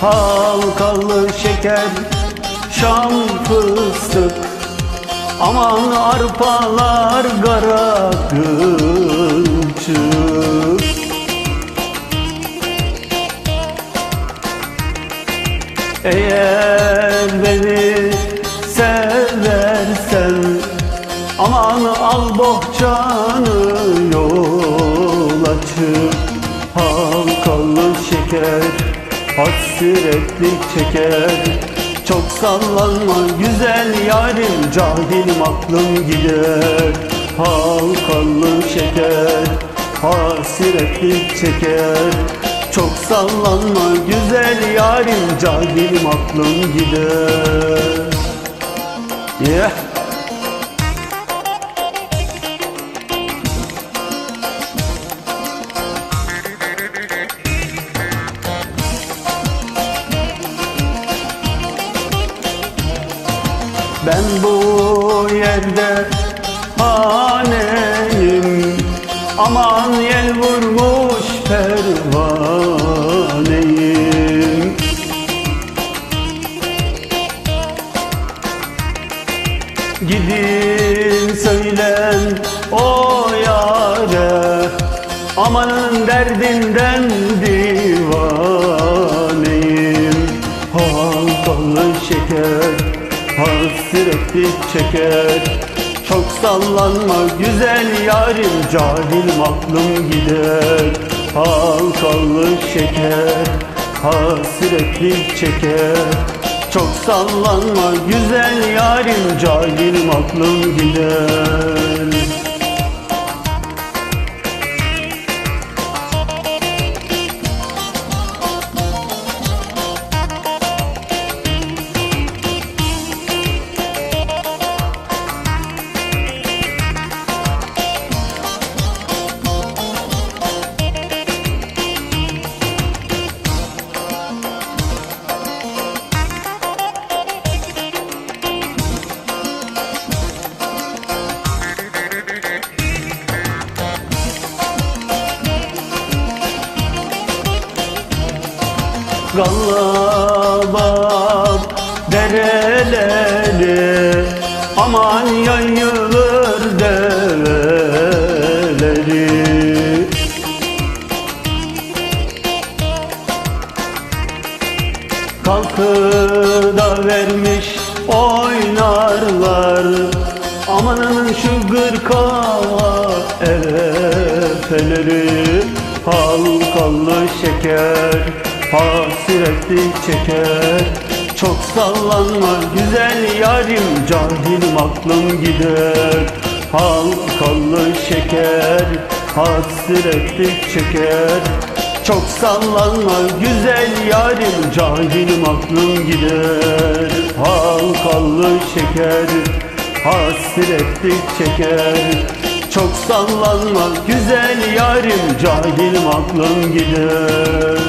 halkalı şeker Şam fıstık. Aman arpalar kara kılçık Eğer beni seversen Aman al bohçanı yol açıp Halkalı şeker hasretlik çeker. Çok sallanma güzel yarim Cahilim aklım gider. Halkalı şeker hasretlik çeker. Çok sallanma güzel yarim Cahilim aklım gider. Yeah Ben bu yerde haneyim? Aman yel vurmuş pervaneyim. Gidin söylen o yare Amanın derdinden hasretlik çeker. Çok sallanma güzel yarim Cahilim aklım gider. Halkalı şeker hasretlik çeker. Çok sallanma güzel yarim Cahilim aklım gider Gallabam dereleri Aman yayılır develeri Kalkıda vermiş oynarlar Amanın şu gırkava efeleri Halkalı şeker hasretlik çeker. Çok sallanma güzel yarim Cahilim aklım gider. Halkalı şeker hasretlik çeker. Çok sallanma güzel yarim Cahilim aklım gider. Halkalı şeker Hasretlik çeker Çok sallanma güzel yarim Cahilim aklım gider